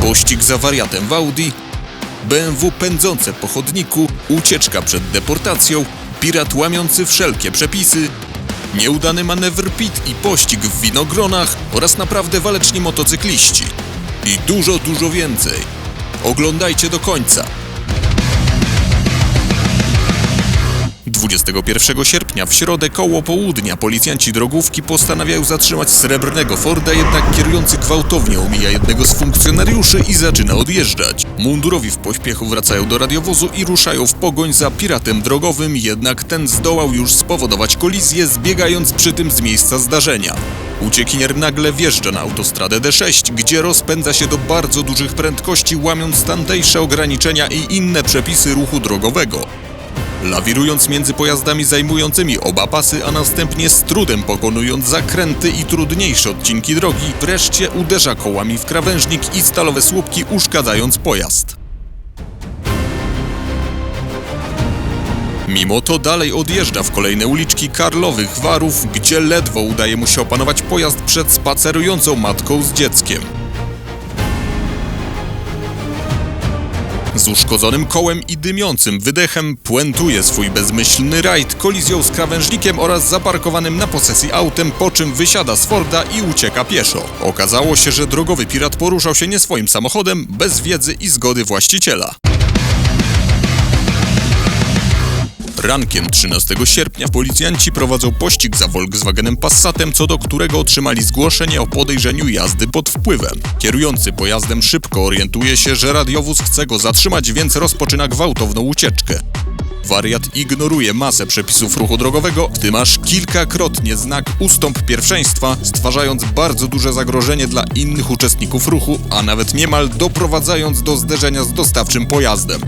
Pościg za wariatem w Audi, BMW pędzące po chodniku, ucieczka przed deportacją, pirat łamiący wszelkie przepisy, nieudany manewr pit i pościg w winogronach oraz naprawdę waleczni motocykliści. I dużo, dużo więcej. Oglądajcie do końca. 21 sierpnia w środę koło południa policjanci drogówki postanawiają zatrzymać srebrnego Forda, jednak kierujący gwałtownie omija jednego z funkcjonariuszy i zaczyna odjeżdżać. Mundurowi w pośpiechu wracają do radiowozu i ruszają w pogoń za piratem drogowym, jednak ten zdołał już spowodować kolizję, zbiegając przy tym z miejsca zdarzenia. Uciekinier nagle wjeżdża na autostradę D6, gdzie rozpędza się do bardzo dużych prędkości, łamiąc tamtejsze ograniczenia i inne przepisy ruchu drogowego. Lawirując między pojazdami zajmującymi oba pasy, a następnie z trudem pokonując zakręty i trudniejsze odcinki drogi, wreszcie uderza kołami w krawężnik i stalowe słupki, uszkadzając pojazd. Mimo to dalej odjeżdża w kolejne uliczki Karlowych Warów, gdzie ledwo udaje mu się opanować pojazd przed spacerującą matką z dzieckiem. Z uszkodzonym kołem i dymiącym wydechem puentuje swój bezmyślny rajd kolizją z krawężnikiem oraz zaparkowanym na posesji autem, po czym wysiada z Forda i ucieka pieszo. Okazało się, że drogowy pirat poruszał się nie swoim samochodem, bez wiedzy i zgody właściciela. Rankiem 13 sierpnia policjanci prowadzą pościg za Volkswagenem Passatem, co do którego otrzymali zgłoszenie o podejrzeniu jazdy pod wpływem. Kierujący pojazdem szybko orientuje się, że radiowóz chce go zatrzymać, więc rozpoczyna gwałtowną ucieczkę. Wariat ignoruje masę przepisów ruchu drogowego, w tym aż kilkakrotnie znak ustąp pierwszeństwa, stwarzając bardzo duże zagrożenie dla innych uczestników ruchu, a nawet niemal doprowadzając do zderzenia z dostawczym pojazdem.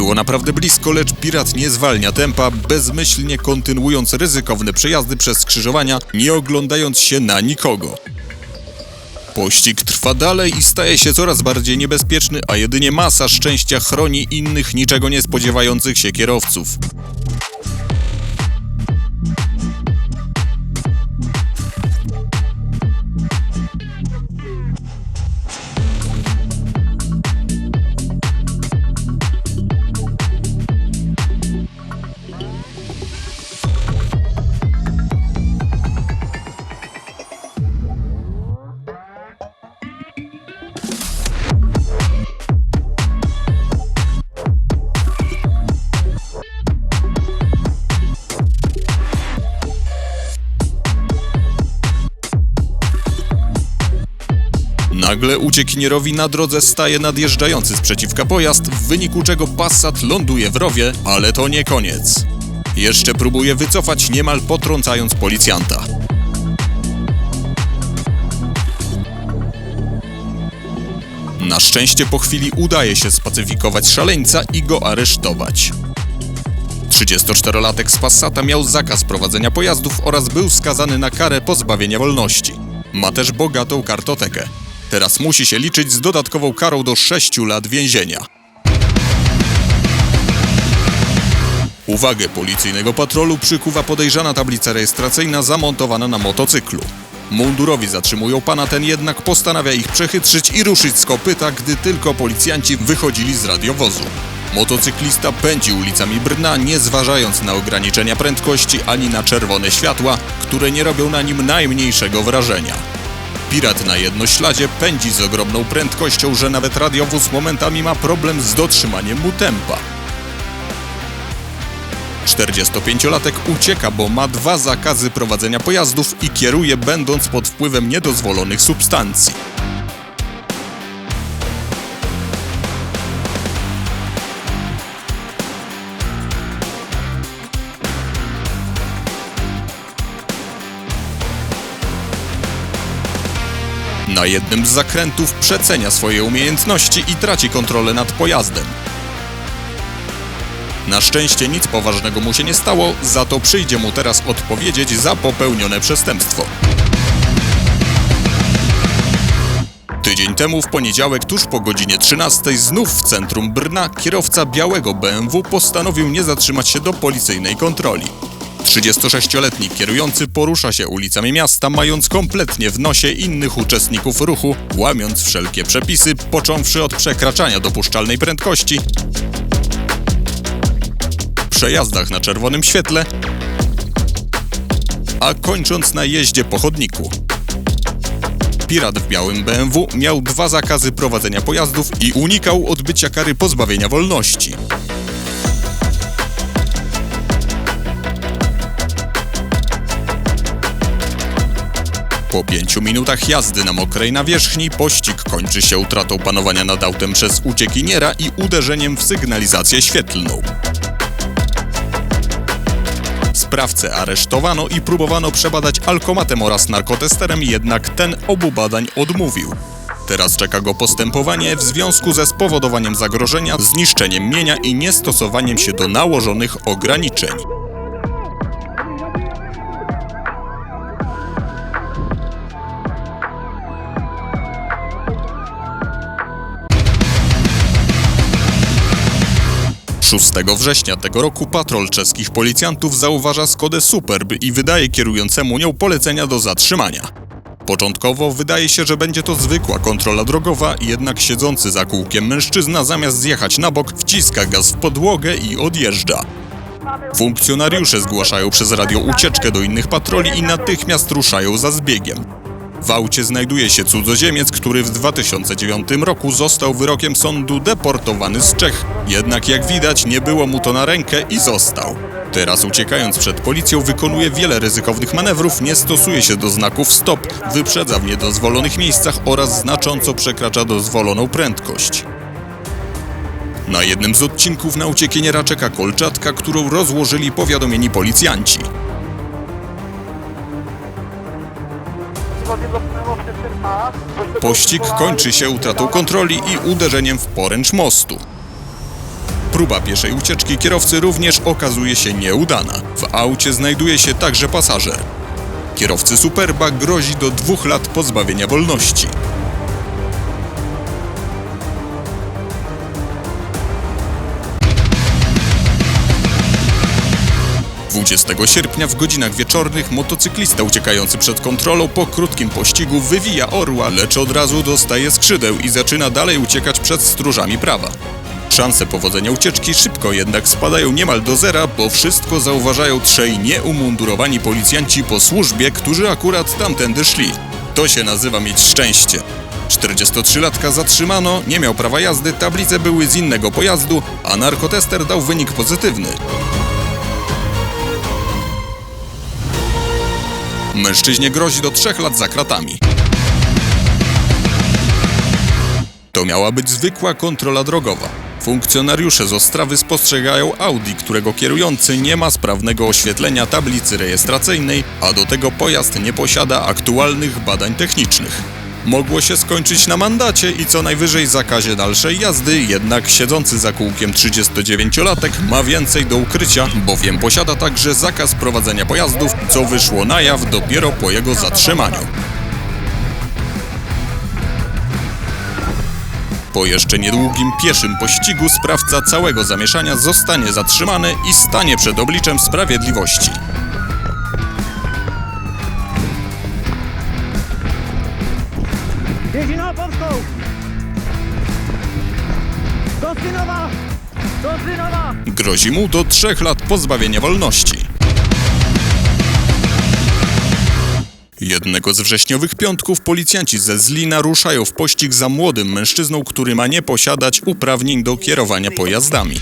Było naprawdę blisko, lecz pirat nie zwalnia tempa, bezmyślnie kontynuując ryzykowne przejazdy przez skrzyżowania, nie oglądając się na nikogo. Pościg trwa dalej i staje się coraz bardziej niebezpieczny, a jedynie masa szczęścia chroni innych niczego nie spodziewających się kierowców. Nagle uciekinierowi na drodze staje nadjeżdżający sprzeciwka pojazd, w wyniku czego Passat ląduje w rowie, ale to nie koniec. Jeszcze próbuje wycofać, niemal potrącając policjanta. Na szczęście po chwili udaje się spacyfikować szaleńca i go aresztować. 34-latek z Passata miał zakaz prowadzenia pojazdów oraz był skazany na karę pozbawienia wolności. Ma też bogatą kartotekę. Teraz musi się liczyć z dodatkową karą do 6 lat więzienia. Uwagę policyjnego patrolu przykuwa podejrzana tablica rejestracyjna zamontowana na motocyklu. Mundurowi zatrzymują pana, ten jednak postanawia ich przechytrzyć i ruszyć z kopyta, gdy tylko policjanci wychodzili z radiowozu. Motocyklista pędzi ulicami Brna, nie zważając na ograniczenia prędkości ani na czerwone światła, które nie robią na nim najmniejszego wrażenia. Pirat na jednośladzie pędzi z ogromną prędkością, że nawet radiowóz momentami ma problem z dotrzymaniem mu tempa. 45-latek ucieka, bo ma dwa zakazy prowadzenia pojazdów i kieruje będąc pod wpływem niedozwolonych substancji. Na jednym z zakrętów przecenia swoje umiejętności i traci kontrolę nad pojazdem. Na szczęście nic poważnego mu się nie stało, za to przyjdzie mu teraz odpowiedzieć za popełnione przestępstwo. Tydzień temu w poniedziałek, tuż po godzinie 13, znów w centrum Brna, kierowca białego BMW postanowił nie zatrzymać się do policyjnej kontroli. 36-letni kierujący porusza się ulicami miasta, mając kompletnie w nosie innych uczestników ruchu, łamiąc wszelkie przepisy, począwszy od przekraczania dopuszczalnej prędkości, przejazdach na czerwonym świetle, a kończąc na jeździe po chodniku. Pirat w białym BMW miał dwa zakazy prowadzenia pojazdów i unikał odbycia kary pozbawienia wolności. Po pięciu minutach jazdy na mokrej nawierzchni pościg kończy się utratą panowania nad autem przez uciekiniera i uderzeniem w sygnalizację świetlną. Sprawcę aresztowano i próbowano przebadać alkomatem oraz narkotesterem, jednak ten obu badań odmówił. Teraz czeka go postępowanie w związku ze spowodowaniem zagrożenia, zniszczeniem mienia i niestosowaniem się do nałożonych ograniczeń. Szóstego września tego roku patrol czeskich policjantów zauważa Skodę Superb i wydaje kierującemu nią polecenia do zatrzymania. Początkowo wydaje się, że będzie to zwykła kontrola drogowa, jednak siedzący za kółkiem mężczyzna zamiast zjechać na bok wciska gaz w podłogę i odjeżdża. Funkcjonariusze zgłaszają przez radio ucieczkę do innych patroli i natychmiast ruszają za zbiegiem. W aucie znajduje się cudzoziemiec, który w 2009 roku został wyrokiem sądu deportowany z Czech. Jednak jak widać nie było mu to na rękę i został. Teraz uciekając przed policją wykonuje wiele ryzykownych manewrów, nie stosuje się do znaków stop, wyprzedza w niedozwolonych miejscach oraz znacząco przekracza dozwoloną prędkość. Na jednym z odcinków na uciekiniera czeka kolczatka, którą rozłożyli powiadomieni policjanci. Pościg kończy się utratą kontroli i uderzeniem w poręcz mostu. Próba pieszej ucieczki kierowcy również okazuje się nieudana. W aucie znajduje się także pasażer. Kierowcy Superba grozi do dwóch lat pozbawienia wolności. 20 sierpnia w godzinach wieczornych motocyklista uciekający przed kontrolą po krótkim pościgu wywija orła, lecz od razu dostaje skrzydeł i zaczyna dalej uciekać przed stróżami prawa. Szanse powodzenia ucieczki szybko jednak spadają niemal do zera, bo wszystko zauważają trzej nieumundurowani policjanci po służbie, którzy akurat tamtędy szli. To się nazywa mieć szczęście. 43-latka zatrzymano, nie miał prawa jazdy, tablice były z innego pojazdu, a narkotester dał wynik pozytywny. Mężczyźnie grozi do trzech lat za kratami. To miała być zwykła kontrola drogowa. Funkcjonariusze z Ostrawy spostrzegają Audi, którego kierujący nie ma sprawnego oświetlenia tablicy rejestracyjnej, a do tego pojazd nie posiada aktualnych badań technicznych. Mogło się skończyć na mandacie i co najwyżej zakazie dalszej jazdy, jednak siedzący za kółkiem 39-latek ma więcej do ukrycia, bowiem posiada także zakaz prowadzenia pojazdów, co wyszło na jaw dopiero po jego zatrzymaniu. Po jeszcze niedługim pieszym pościgu sprawca całego zamieszania zostanie zatrzymany i stanie przed obliczem sprawiedliwości. Jeździ na Polską! Do Synowa! Do Synowa! Grozi mu do trzech lat pozbawienia wolności. Jednego z wrześniowych piątków policjanci ze Zlina ruszają w pościg za młodym mężczyzną, który ma nie posiadać uprawnień do kierowania pojazdami.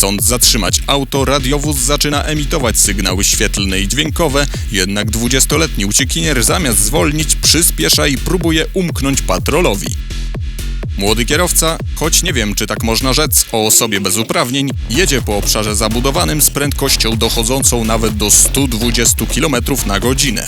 Chcąc zatrzymać auto, radiowóz zaczyna emitować sygnały świetlne i dźwiękowe, jednak 20-letni uciekinier zamiast zwolnić przyspiesza i próbuje umknąć patrolowi. Młody kierowca, choć nie wiem czy tak można rzec o osobie bez uprawnień, jedzie po obszarze zabudowanym z prędkością dochodzącą nawet do 120 km na godzinę.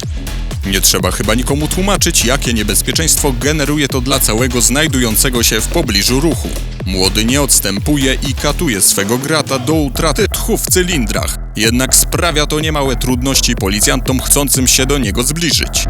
Nie trzeba chyba nikomu tłumaczyć, jakie niebezpieczeństwo generuje to dla całego znajdującego się w pobliżu ruchu. Młody nie odstępuje i katuje swego grata do utraty tchu w cylindrach, jednak sprawia to niemałe trudności policjantom chcącym się do niego zbliżyć.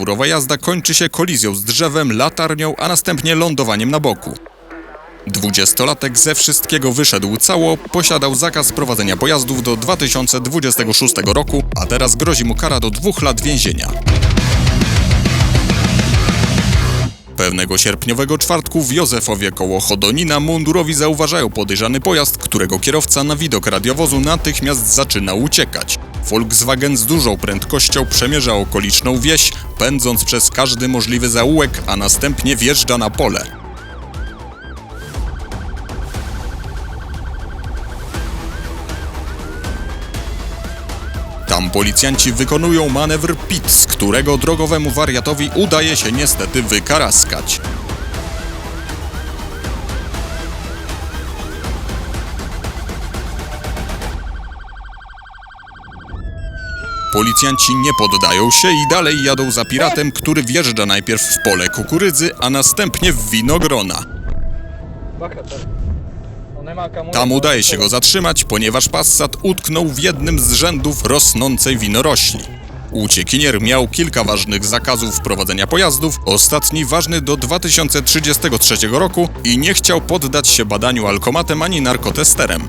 Brawurowa jazda kończy się kolizją z drzewem, latarnią, a następnie lądowaniem na boku. Dwudziestolatek ze wszystkiego wyszedł cało, posiadał zakaz prowadzenia pojazdów do 2026 roku, a teraz grozi mu kara do dwóch lat więzienia. Pewnego sierpniowego czwartku w Józefowie koło Chodonina mundurowi zauważają podejrzany pojazd, którego kierowca na widok radiowozu natychmiast zaczyna uciekać. Volkswagen z dużą prędkością przemierza okoliczną wieś, pędząc przez każdy możliwy zaułek, a następnie wjeżdża na pole. Tam policjanci wykonują manewr PIT, z którego drogowemu wariatowi udaje się niestety wykaraskać. Policjanci nie poddają się i dalej jadą za piratem, który wjeżdża najpierw w pole kukurydzy, a następnie w winogrona. Tam udaje się go zatrzymać, ponieważ Passat utknął w jednym z rzędów rosnącej winorośli. Uciekinier miał kilka ważnych zakazów prowadzenia pojazdów, ostatni ważny do 2033 roku i nie chciał poddać się badaniu alkomatem ani narkotesterem.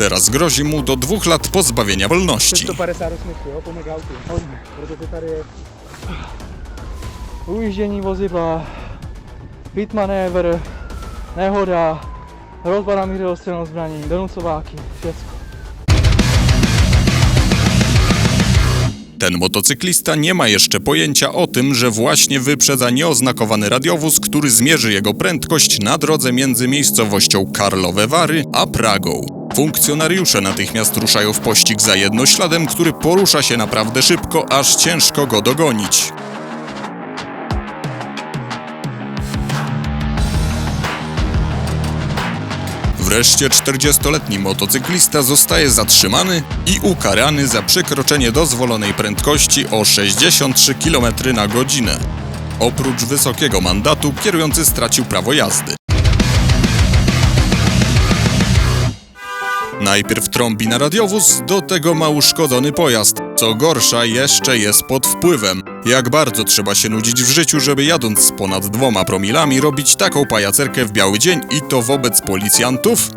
Teraz grozi mu do dwóch lat pozbawienia wolności. 150 smyczy, jo, po megautu. Pojďme, protože tady je ujíždění vozidla, pit manévr, nehoda, hrozba na míře ostřelnou zbraní, donucováky, všecko. Ten motocyklista nie ma jeszcze pojęcia o tym, że właśnie wyprzedza nieoznakowany radiowóz, który zmierzy jego prędkość na drodze między miejscowością Karlowe Wary a Pragą. Funkcjonariusze natychmiast ruszają w pościg za jednośladem, który porusza się naprawdę szybko, aż ciężko go dogonić. Wreszcie 40-letni motocyklista zostaje zatrzymany i ukarany za przekroczenie dozwolonej prędkości o 63 km na godzinę. Oprócz wysokiego mandatu kierujący stracił prawo jazdy. Najpierw trąbi na radiowóz, do tego ma uszkodzony pojazd. Co gorsza, jeszcze jest pod wpływem. Jak bardzo trzeba się nudzić w życiu, żeby jadąc z ponad dwoma promilami robić taką pajacerkę w biały dzień i to wobec policjantów?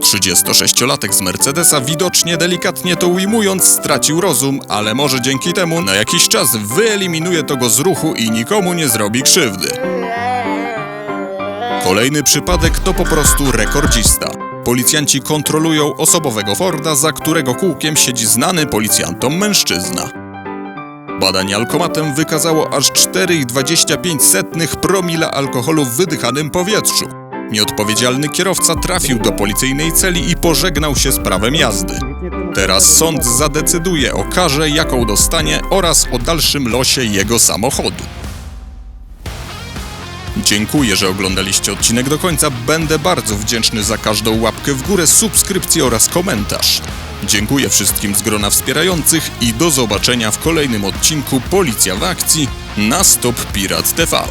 36-latek z Mercedesa widocznie delikatnie to ujmując stracił rozum, ale może dzięki temu na jakiś czas wyeliminuje to go z ruchu i nikomu nie zrobi krzywdy. Kolejny przypadek to po prostu rekordzista. Policjanci kontrolują osobowego Forda, za którego kółkiem siedzi znany policjantom mężczyzna. Badanie alkomatem wykazało aż 4,25 promila alkoholu w wydychanym powietrzu. Nieodpowiedzialny kierowca trafił do policyjnej celi i pożegnał się z prawem jazdy. Teraz sąd zadecyduje o karze, jaką dostanie oraz o dalszym losie jego samochodu. Dziękuję, że oglądaliście odcinek do końca. Będę bardzo wdzięczny za każdą łapkę w górę, subskrypcję oraz komentarz. Dziękuję wszystkim z grona wspierających i do zobaczenia w kolejnym odcinku Policja w akcji na Stop Pirat TV.